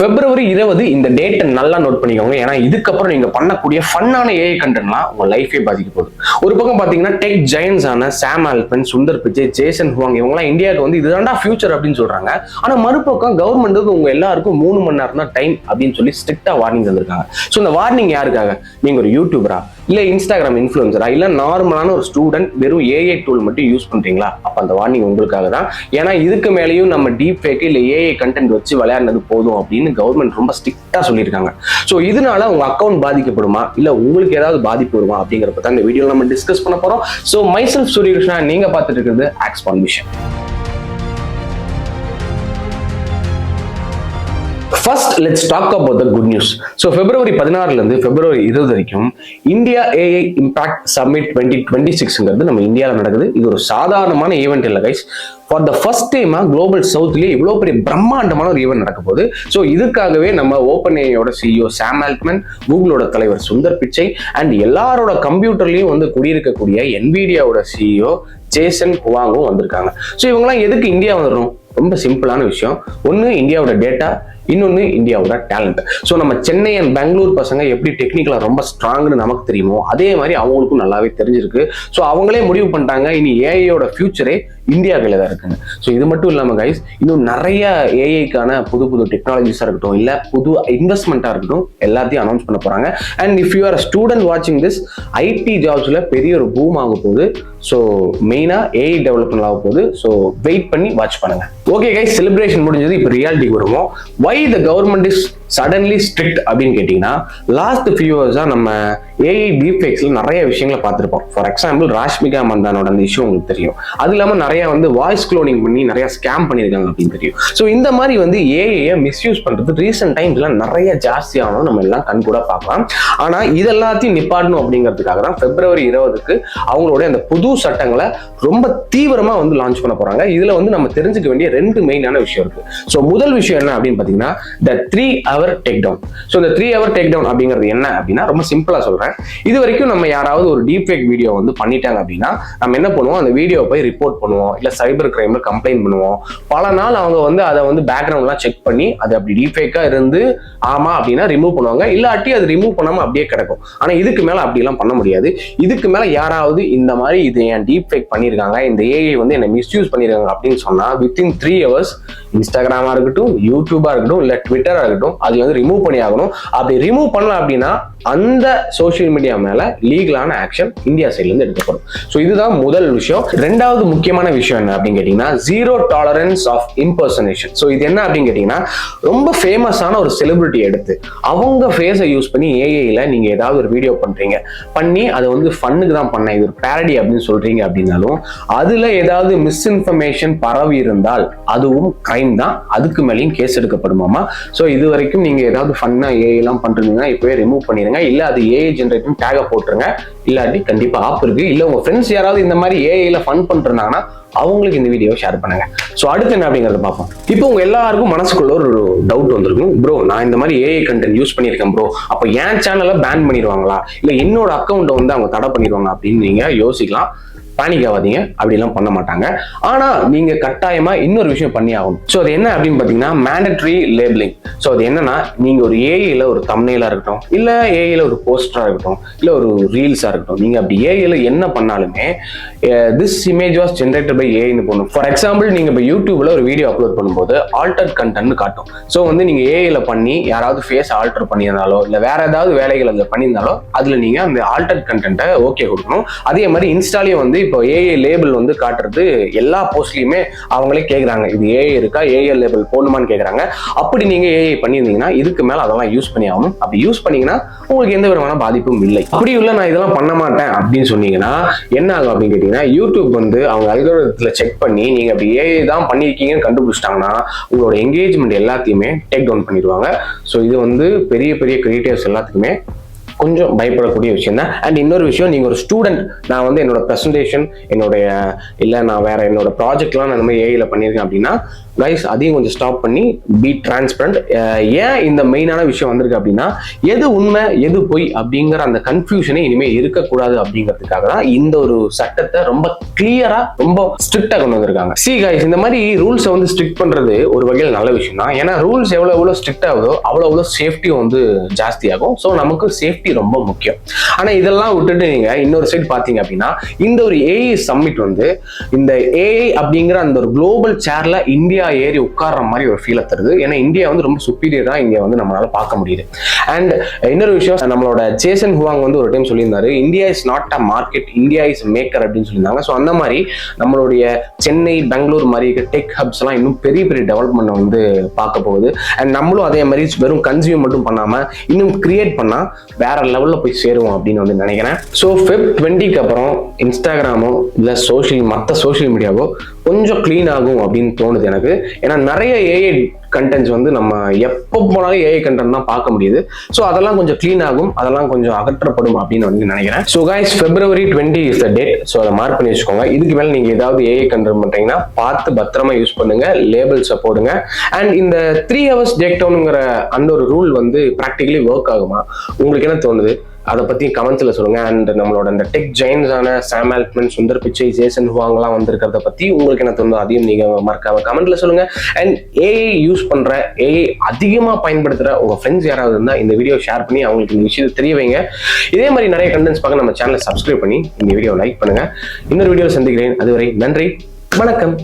பிப்ரவரி இருபது இந்த டேட்டை நல்லா நோட் பண்ணிக்கோங்க. ஏன்னா இதுக்கப்புறம் நீங்க பண்ணக்கூடிய ஃபன்னான ஏஐ கண்டென்ட்லாம் உங்க லைஃபே பாதிக்க போகுது. ஒரு பக்கம் பாத்தீங்கன்னா டெக் ஜெயன்ஸ் ஆன Sam Altman Sundar Pichai Jensen Huang இவங்கலாம் இந்தியாவுக்கு வந்து இதுதான்டா ஃபியூச்சர் அப்படின்னு சொல்றாங்க. ஆனா மறுபக்கம் கவர்மெண்ட் உங்க எல்லாருக்கும் மூணு மணி நேரம் தான் டைம் அப்படின்னு சொல்லி ஸ்ட்ரிக்டா வார்னிங் தந்திருக்காங்க. ஸோ இந்த வார்னிங் யாருக்காக? நீங்க ஒரு யூடியூபரா இல்லை இன்ஸ்டாகிராம் இன்ஃப்ளூயன்சரா இல்லை நார்மலான ஒரு ஸ்டூடெண்ட் வெறும் ஏஐ டூல் மட்டும் யூஸ் பண்ணுறீங்களா அப்போ அந்த வார்னிங் உங்களுக்காக தான் ஏன்னா இதுக்கு மேலேயும் நம்ம டீப் ஃபேக் இல்லை ஏஐ கண்டென்ட் வச்சு விளையாடுனது போதும் அப்படின்னு கவர்மெண்ட் ரொம்ப ஸ்ட்ரிக்டாக சொல்லியிருக்காங்க. ஸோ இதனால உங்கள் அக்கௌண்ட் பாதிக்கப்படுமா? இல்லை உங்களுக்கு ஏதாவது பாதிப்பு வருமா? அப்படிங்கிறப்ப தான் இந்த வீடியோ நம்ம டிஸ்கஸ் பண்ண போகிறோம் ஸோ மைசெல்ஃப் சூரியகிருஷ்ணா நீங்கள் பார்த்துட்டு இருக்கிறது ஆக்ஸ்பான் mission let's talk about the good news so February பதினாறுலேருந்து பிப்ரவரி இருபது வரைக்கும் India AI impact summit twenty twenty சிக்ஸ்ங்கிறது நம்ம இந்தியாவில் நடக்குது. இது ஒரு சாதாரணமான ஈவெண்ட் இல்லை கைஸ் ஃபார் த ஃபர்ஸ்ட் டைமாக குளோபல் சவுத்லேயே இவ்வளோ பெரிய பிரம்மாண்டமான ஒரு ஈவெண்ட் நடக்க போகுது. ஸோ இதுக்காகவே நம்ம ஓப்பன் ஏஐயோட சிஇஓ சாம் ஆல்ட்மன் கூகுளோட தலைவர் சுந்தர் பிச்சை அண்ட் எல்லாரோட கம்ப்யூட்டர்லையும் வந்து குடியிருக்கக்கூடிய என்விடியாவோட சிஇஓ ஜேசன் ஹுவாங்கும் வந்திருக்காங்க. ஸோ இவங்கெல்லாம் எதுக்கு இந்தியா வந்துடும் ரொம்ப சிம்பிளான விஷயம். ஒன்று இந்தியாவோட டேட்டா இன்னொன்று இந்தியாவோட டேலண்ட் ஸோ நம்ம சென்னை அண்ட் பெங்களூர் பசங்க எப்படி டெக்னிக்கலாக ரொம்ப ஸ்ட்ராங்னு நமக்கு தெரியுமோ அதே மாதிரி அவங்களுக்கும் நல்லாவே தெரிஞ்சிருக்கு. ஸோ அவங்களே முடிவு பண்ணிட்டாங்க இனி ஏஐயோட ஃபியூச்சரே இந்தியா கையில் தான் இருக்குங்க. ஸோ இது மட்டும் இல்லாமல் கைஸ் இன்னும் நிறைய ஏஐக்கான புது புது டெக்னாலஜிஸாக இருக்கட்டும் இல்லை புது இன்வெஸ்ட்மெண்ட்டாக இருக்கட்டும் எல்லாத்தையும் அனௌன்ஸ் பண்ண போகிறாங்க and if you are student வாட்சிங் திஸ் ஐடி ஜாப்ஸில் பெரிய ஒரு பூம் ஆக போகுது. ஸோ மெயினாக ஏஐ டெவலப்மெண்ட் ஆக போகுது. ஸோ வெயிட் பண்ணி வாட்ச் பண்ணுங்க. ஓகே கைஸ் செலிப்ரேஷன் முடிஞ்சது இப்போ ரியாலிட்டிக்கு வருவோம். Why the government is suddenly strict அப்படின்னு கேட்டிங்கன்னா லாஸ்ட் ஃபியூ இயர்ஸாக நம்ம ஏஐ டீஃபேக்ஸில் நிறைய விஷயங்களை பார்த்துருப்போம். ஃபார் எக்ஸாம்பிள் ராஷ்மிகா மந்தானோட அந்த இஷ்யூ உங்களுக்கு தெரியும். அது இல்லாமல் நிறையா வந்து வாய்ஸ் குளோனிங் பண்ணி நிறையா ஸ்கேம் பண்ணியிருக்காங்க அப்படின்னு தெரியும். ஸோ இந்த மாதிரி வந்து ஏஐயை மிஸ்யூஸ் பண்ணுறது ரீசெண்ட் டைம்ஸ்லாம் நிறைய ஜாஸ்தியாகணும் நம்ம எல்லாம் கண் கூட பார்க்கலாம். ஆனால் இதெல்லாத்தையும் நிப்பாட்டணும் அப்படிங்கிறதுக்காக தான் பிப்ரவரி இருபதுக்கு அவங்களுடைய அந்த புது சட்டங்களை ரொம்ப தீவிரமாக வந்து லான்ச் பண்ண போகிறாங்க இதில் வந்து நம்ம தெரிஞ்சுக்க வேண்டிய ரெண்டு மெயினான விஷயம் இருக்குது ஸோ முதல் விஷயம் என்ன அப்படின்னு பார்த்தீங்கன்னா the three hour take down so இந்த த்ரீ ஹவர் டேக் டவுன் அப்படிங்கிறது என்ன அப்படின்னா ரொம்ப சிம்பிளாக சொல்கிறேன் இது வரைக்கும் நம்ம யாராவது ஒரு டீப் ஃபேக் வீடியோ வந்து பண்ணிட்டாங்க அப்படின்னா நம்ம என்ன பண்ணுவோம்? அந்த வீடியோ போய் ரிப்போர்ட் பண்ணுவோம். இல்லை சைபர் கிரைம்ல கம்ப்ளைண்ட் பண்ணுவோம். பல நாள் அவங்க வந்து அதை வந்து பேக்ரவுண்ட்லாம் செக் பண்ணி அது அப்படி டீப் ஃபேக்காக இருந்து ஆமா அப்படின்னா ரிமூவ் பண்ணுவாங்க. இல்லாட்டி அது ரிமூவ் பண்ணாமல் அப்படியே கிடக்கும். ஆனால் இதுக்கு மேலே அப்படிலாம் பண்ண முடியாது. இதுக்கு மேலே யாராவது இந்த மாதிரி இது என் டீப் ஃபேக் பண்ணியிருக்காங்க இந்த ஏஐ வந்து என்னை மிஸ்யூஸ் பண்ணியிருக்காங்க அப்படின்னு சொன்னால் வித்தின் த்ரீ ஹவர்ஸ் இன்ஸ்டாகிராமாக இருக்கட்டும் யூடியூபாக இருக்கட்டும் இல்லை ட்விட்டராக இருக்கட்டும் அது வந்து ரிமூவ் பண்ணி ஆகணும் அப்படி ரிமூவ் பண்ணல அப்படின்னா அந்த சோசியல் மீடியா மேல லீகலான ஆக்ஷன் இந்தியா சைட்ல இருந்து எடுக்கப்படும். ஸோ இதுதான் முதல் விஷயம். ரெண்டாவது முக்கியமான விஷயம் என்ன அப்படின்னு கேட்டீங்கன்னா zero tolerance of impersonation so இது என்ன அப்படின்னு கேட்டீங்கன்னா ரொம்ப ஃபேமஸான ஒரு செலிபிரிட்டி எடுத்து அவங்க ஃபேஸை யூஸ் பண்ணி ஏஐல நீங்க ஏதாவது ஒரு வீடியோ பண்றீங்க. பண்ணி அதை வந்து ஃபன்னுக்கு தான் பண்ணேன். இது ஒரு பேரடி அப்படின்னு சொல்றீங்க அப்படின்னாலும் அதுல ஏதாவது மிஸ்இன்ஃபர்மேஷன் பரவி இருந்தால் அதுவும் கிரைம் தான். அதுக்கு மேலேயும் கேஸ் எடுக்கப்படுமாமா? ஸோ இது வரைக்கும் நீங்க ஏதாவது ஃபன்னா ஏஐ எல்லாம் பண்றீங்கன்னா இப்பவே ரிமூவ் பண்ணிடுங்க இல்ல அது ஏஐ ஜென்ரேட்டிங் டேக போட்டுருங்க. இல்லாட்டி கண்டிப்பா ஆப் இருக்கு. இல்ல உங்க ஃப்ரெண்ட்ஸ் யாராவது இந்த மாதிரி ஏஐல ஃபன் பண்ணிருந்தாங்கன்னா அவங்களுக்கு இந்த வீடியோ ஷேர் பண்ணுங்க. ஸோ அடுத்து என்ன அப்படிங்கறத பார்ப்போம். இப்போ உங்க எல்லாருக்கும் மனசுக்குள்ள ஒரு டவுட் வந்திருக்கும். ப்ரோ நான் இந்த மாதிரி ஏஐ கண்டென்ட் யூஸ் பண்ணியிருக்கேன் ப்ரோ அப்போ என் சேனலை பேன் பண்ணிடுவாங்களா? இல்ல என்னோட அக்கௌண்ட்டை வந்து அவங்க தடை பண்ணிடுவாங்க அப்படின்னு நீங்க யோசிக்கலாம். பேனிக் ஆகாதீங்க அப்படிலாம் பண்ண மாட்டாங்க. ஆனால் நீங்கள் கட்டாயமாக இன்னொரு விஷயம் பண்ணி ஆகணும். ஸோ அது என்ன அப்படின்னு பார்த்தீங்கன்னா மேண்டட்ரி லேபிளிங் ஸோ அது என்னன்னா நீங்கள் ஒரு ஏஐயில் ஒரு தம்னையிலா இருக்கட்டும் இல்லை ஏஐயில் ஒரு போஸ்டராக இருக்கட்டும் இல்லை ஒரு ரீல்ஸாக இருக்கட்டும் நீங்கள் அப்படி ஏஐயில் என்ன பண்ணாலுமே this image was generated by ஏஐன்னு போடணும். ஃபார் எக்ஸாம்பிள் நீங்கள் இப்போ யூடியூப்பில் ஒரு வீடியோ அப்லோட் பண்ணும்போது ஆல்டர் கண்டென்ட் காட்டும். ஸோ வந்து நீங்கள் ஏஐயில் பண்ணி யாராவது ஃபேஸ் ஆல்டர் பண்ணியிருந்தாலோ இல்லை வேற ஏதாவது வேலைகள் அதில் பண்ணியிருந்தாலோ அதில் நீங்கள் அந்த ஆல்டர் கண்டென்ட்டை ஓகே கொடுக்கணும். அதே மாதிரி இன்ஸ்டாலையும் வந்து இப்போ ஏஐ லேபிள் வந்து காட்டுறது எல்லா போஸ்ட்லையுமே அவங்களே கேட்குறாங்க இது ஏஐ இருக்கா? ஏஐ லேபிள் போடணுமான்னு கேட்குறாங்க அப்படி நீங்க ஏஐ பண்ணியிருந்தீங்கன்னா இதுக்கு மேல அதெல்லாம் யூஸ் பண்ணி ஆகணும் அப்படி யூஸ் பண்ணீங்கன்னா உங்களுக்கு எந்த விதமான பாதிப்பும் இல்லை. அப்படி இல்லை நான் இதெல்லாம் பண்ண மாட்டேன் அப்படின்னு சொன்னீங்கன்னா என்ன ஆகும் அப்படின்னு கேட்டிங்கன்னா யூடியூப் வந்து அவங்க அலுவலகத்தில் செக் பண்ணி நீங்க அப்படி ஏஐ தான் பண்ணியிருக்கீங்கன்னு கண்டுபிடிச்சிட்டாங்கன்னா உங்களோட என்கேஜ்மெண்ட் எல்லாத்தையுமே டேக் டவுன் பண்ணிடுவாங்க. ஸோ இது வந்து பெரிய பெரிய கிரியேட்டர்ஸ் எல்லாத்துக்குமே கொஞ்சம் பயப்படக்கூடிய விஷயம் தான் அண்ட் இன்னொரு விஷயம் நீங்கள் ஒரு ஸ்டூடெண்ட் நான் வந்து என்னோட ப்ரெசன்டேஷன் என்னுடைய இல்லை நான் வேற என்னோட ப்ராஜெக்ட்லாம் நான் இந்த மாதிரி ஏஐயில் பண்ணியிருக்கேன் அப்படின்னா கைஸ் அதையும் கொஞ்சம் ஸ்டாப் பண்ணி பி டிரான்ஸ்பரண்ட் ஏன் இந்த மெயினான விஷயம் வந்திருக்கு அப்படின்னா எது உண்மை எது பொய் அப்படிங்கிற அந்த கன்ஃபியூஷனே இனிமேல் இருக்கக்கூடாது அப்படிங்கிறதுக்காக தான் இந்த ஒரு சட்டத்தை ரொம்ப கிளியரா ரொம்ப ஸ்ட்ரிக்டா கொண்டு வந்திருக்காங்க. சி கைஸ் இந்த மாதிரி ரூல்ஸை வந்து ஸ்ட்ரிக்ட் பண்றது ஒரு வகையில் நல்ல விஷயம் தான் ஏன்னா ரூல்ஸ் எவ்வளோ எவ்வளோ ஸ்ட்ரிக்ட் ஆகுதோ அவ்வளோ அவ்வளோ சேஃப்டியும் வந்து ஜாஸ்தியாகும். ஸோ நமக்கு சேஃப்டி ரொம்ப முக்கியம். ஆனா இதெல்லாம் விட்டுட்டு நீங்க இன்னொரு சைடு பாத்தீங்க அப்படின்னா இந்த ஒரு ஏஐ சம்மிட் வந்து இந்த ஏஐ அப்படிங்கிற அந்த ஒரு குளோபல் சேர்ல இந்தியா ஏறி உட்கார்ற மாதிரி ஒரு ஃபீலை தருது. ஏன்னா இந்தியா வந்து ரொம்ப சுப்பீரியரா இங்க வந்து நம்மளால பார்க்க முடியுது. அண்ட் இன்னொரு விஷயம் நம்மளோட ஜேசன் ஹுவாங் வந்து ஒரு டைம் சொல்லியிருந்தாரு India is not a market India is maker அப்படின்னு சொல்லியிருந்தாங்க. ஸோ அந்த மாதிரி நம்மளுடைய சென்னை பெங்களூர் மாதிரி டெக் ஹப்ஸ் எல்லாம் இன்னும் பெரிய பெரிய டெவலப்மெண்ட் வந்து பார்க்க போகுது. அண்ட் நம்மளும் அதே மாதிரி வெறும் கன்சியூம் மட்டும் பண்ணாம இன்னும் கிரியேட் பண்ணா வேற லெவல்ல போய் சேருவோம் அப்படின்னு வந்து நினைக்கிறேன். ஸோ ஃபெப் டுவெண்ட்டிக்கு அப்புறம் இன்ஸ்டாகிராமோ இல்லை சோஷியல் மற்ற சோஷியல் மீடியாவோ கொஞ்சம் க்ளீன் ஆகும் அப்படின்னு தோணுது எனக்கு. ஏன்னா நிறைய ஏஐ கண்டென்ட்ஸ் வந்து நம்ம எப்போ போனாலும் ஏஐ கண்டென்ட் தான் பார்க்க முடியுது. ஸோ அதெல்லாம் கொஞ்சம் க்ளீன் ஆகும் அதெல்லாம் கொஞ்சம் அகற்றப்படும் அப்படின்னு வந்து நினைக்கிறேன். So guys February twenty is the date so அதை மார்க் பண்ணி வச்சுக்கோங்க. இதுக்கு மேலே நீங்கள் ஏதாவது ஏஐ கண்டென்ட் பண்ணுறீங்கன்னா பார்த்து பத்திரமா யூஸ் பண்ணுங்க லேபிள்ஸை போடுங்க. அண்ட் இந்த த்ரீ ஹவர்ஸ் டேக் டவுனுங்கிற அந்த ஒரு ரூல் வந்து ப்ராக்டிகலி ஒர்க் ஆகுமா? உங்களுக்கு என்ன தோணுது? அதை பத்தி கமெண்ட்ஸ்ல சொல்லுங்க. அண்ட் நம்மளோட இந்த tech ஜெயின்ஸான Sam Altman Sundar Pichai Jensen ஹுவாங்லாம் வந்திருக்கிறத பத்தி உங்களுக்கு என்ன தோணுதோ அதையும் நீங்க மறக்காம கமெண்ட்ல சொல்லுங்க. அண்ட் ஏஐ யூஸ் பண்ற ஏஐ அதிகமா பயன்படுத்துற உங்க ஃப்ரெண்ட்ஸ் யாராவது இருந்தா இந்த வீடியோ ஷேர் பண்ணி அவங்களுக்கு இந்த விஷயத்தை தெரிய வைங்க. இதே மாதிரி நிறைய கண்டென்ட்ஸ் பார்க்க நம்ம சேனலை சப்ஸ்கிரைப் பண்ணி இந்த வீடியோ லைக் பண்ணுங்க. இன்னொரு வீடியோ சந்திக்கிறேன். அதுவரை நன்றி வணக்கம்.